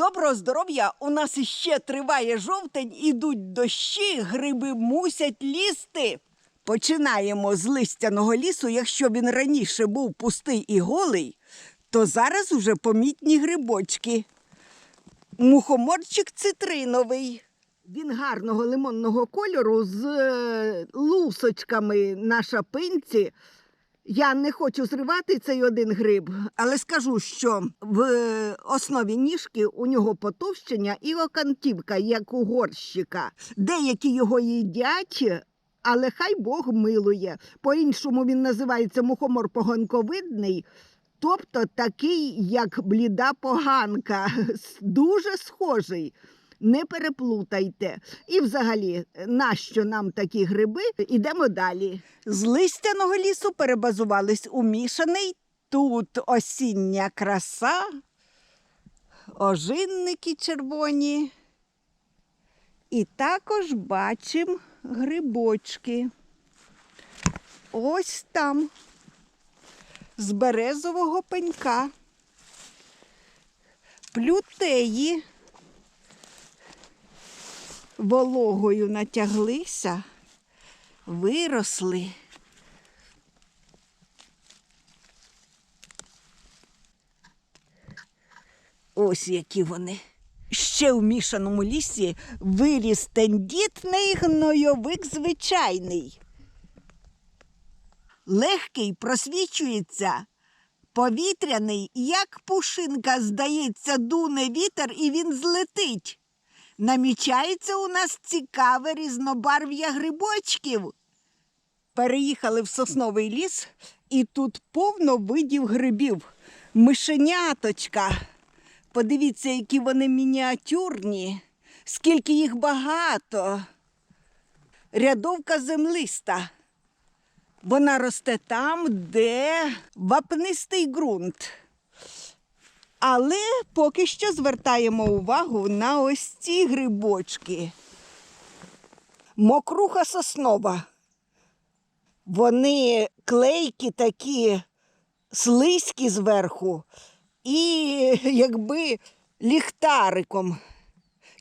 Доброго здоров'я! У нас іще триває жовтень, ідуть дощі, гриби мусять лізти. Починаємо з листяного лісу. Якщо він раніше був пустий і голий, то зараз уже помітні грибочки. Мухоморчик цитриновий. Він гарного лимонного кольору з е, лусочками на шапинці. Я не хочу зривати цей один гриб, але скажу, що в основі ніжки у нього потовщення і окантівка, як у горщика. Деякі його їдять, але хай Бог милує. По-іншому він називається мухомор погонковидний. Тобто такий, як бліда поганка, дуже схожий. Не переплутайте. І взагалі, нащо нам такі гриби? Ідемо далі. З листяного лісу перебазувались у мішаний. Тут осіння краса, ожинники червоні. І також бачимо грибочки. Ось там, з березового пенька. Плютеї вологою натяглися, виросли. Ось які вони. Ще в мішаному лісі виріс тендітний гнойовик звичайний. Легкий просвічується, повітряний, як пушинка, здається, дуне вітер, і він злетить. Намічається у нас цікаве різнобарв'я грибочків. Переїхали в сосновий ліс, і тут повно видів грибів. Мишеняточка. Подивіться, які вони мініатюрні, скільки їх багато. Рядовка землиста. Вона росте там, де вапнистий ґрунт. Але поки що звертаємо увагу на ось ці грибочки. Мокруха соснова. Вони клейкі такі, слизькі зверху, і якби ліхтариком,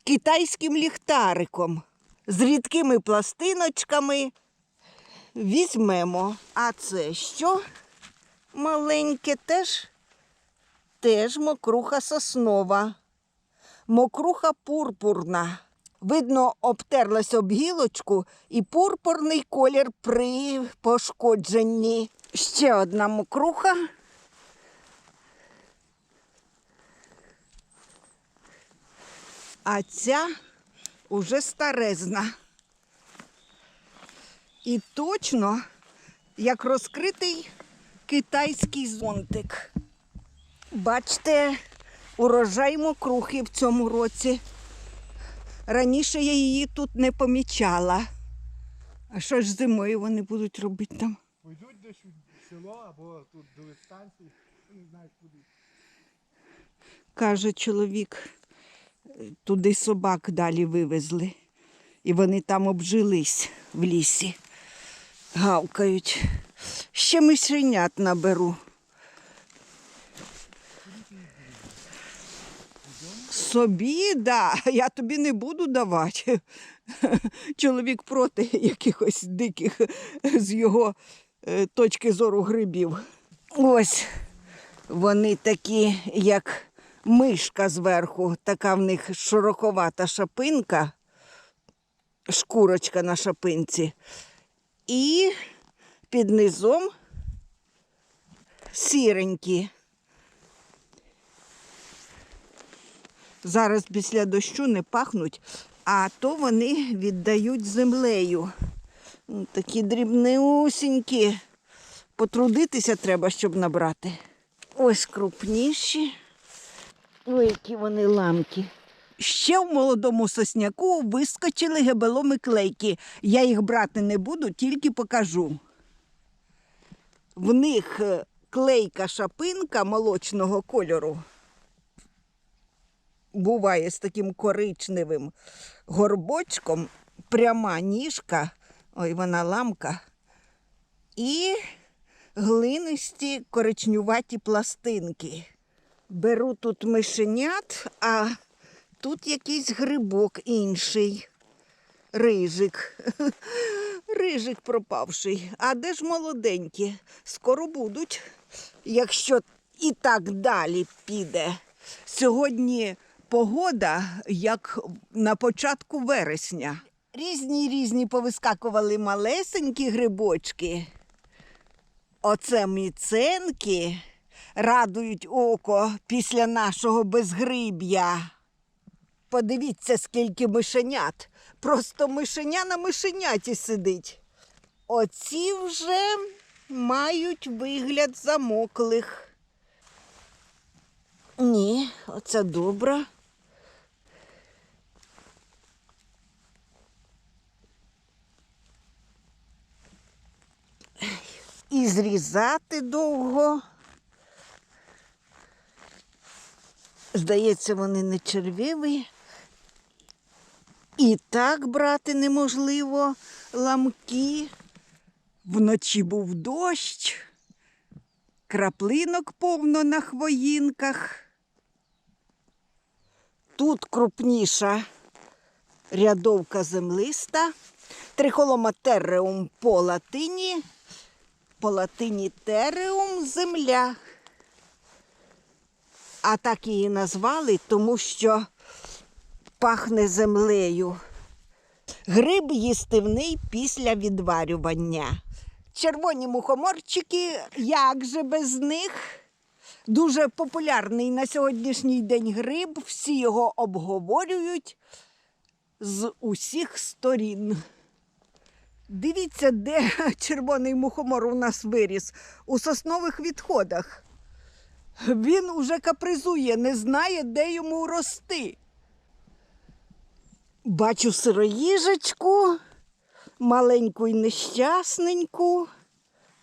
китайським ліхтариком, з рідкими пластиночками візьмемо. А це що? Маленьке теж теж мокруха соснова, мокруха пурпурна. Видно, обтерлась об гілочку і пурпурний колір при пошкодженні. Ще одна мокруха. А ця уже старезна. І точно як розкритий китайський зонтик. Бачите, урожай мокрухи в цьому році. Раніше я її тут не помічала. А що ж зимою вони будуть робити там? Пойдуть десь у село або тут до станції, не знають куди. Каже чоловік, туди собак далі вивезли. І вони там обжились в лісі. Гавкають. Ще мишенят наберу. Собі, да, я тобі не буду давати. Чоловік проти якихось диких з його е, точки зору грибів. Ось вони такі, як мишка зверху, така в них широковата шапинка, шкурочка на шапинці. І під низом сіренькі. Зараз після дощу не пахнуть, а то вони віддають землею. Такі дрібнеусінькі. Потрудитися треба, щоб набрати. Ось крупніші. Ой, які вони ламкі. Ще в молодому сосняку вискочили гебеломи клейки. Я їх брати не буду, тільки покажу. В них е, клейка шапинка молочного кольору. Буває з таким коричневим горбочком, пряма ніжка, ой, вона ламка, і глинисті коричнюваті пластинки. Беру тут мишенят, а тут якийсь грибок інший. Рижик. Рижик пропавший. А де ж молоденькі? Скоро будуть, якщо і так далі піде. Сьогодні погода, як на початку вересня. Різні різні повискакували малесенькі грибочки. Оце міценки радують око після нашого безгриб'я. Подивіться, скільки мишенят. Просто мишеня на мишеняті сидить. Оці вже мають вигляд замоклих. Ні, оце добре. Зрізати довго. Здається, вони не червиві. І так брати неможливо ламки. Вночі був дощ, краплинок повно на хвоїнках. Тут крупніша рядовка землиста, трихолома терреум по латині, по латині тереум земля. А так її назвали, тому що пахне землею. Гриб їстивний після відварювання. Червоні мухоморчики, як же без них? Дуже популярний на сьогоднішній день гриб, всі його обговорюють з усіх сторін. Дивіться, де червоний мухомор у нас виріс у соснових відходах. Він уже капризує, не знає, де йому рости. Бачу сироїжечку, маленьку й нещасненьку.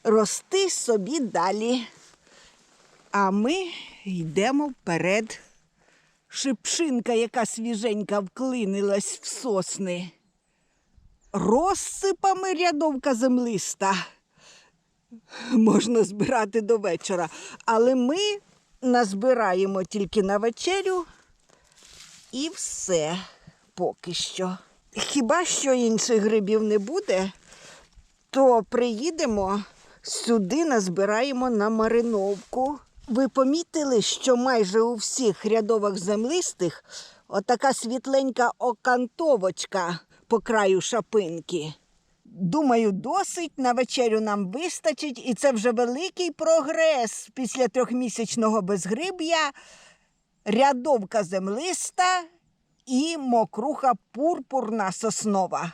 Рости собі далі. А ми йдемо вперед. Шипшинка, яка свіженька вклинилась в сосни. Розсипами рядовка землиста. Можна збирати до вечора. Але ми назбираємо тільки на вечерю і все поки що. Хіба що інших грибів не буде, то приїдемо сюди, назбираємо на мариновку. Ви помітили, що майже у всіх рядових землистих отака світленька окантовочка по краю шапинки. Думаю, досить на вечерю нам вистачить, і це вже великий прогрес після трьохмісячного безгриб'я, рядовка землиста і мокруха пурпурна соснова.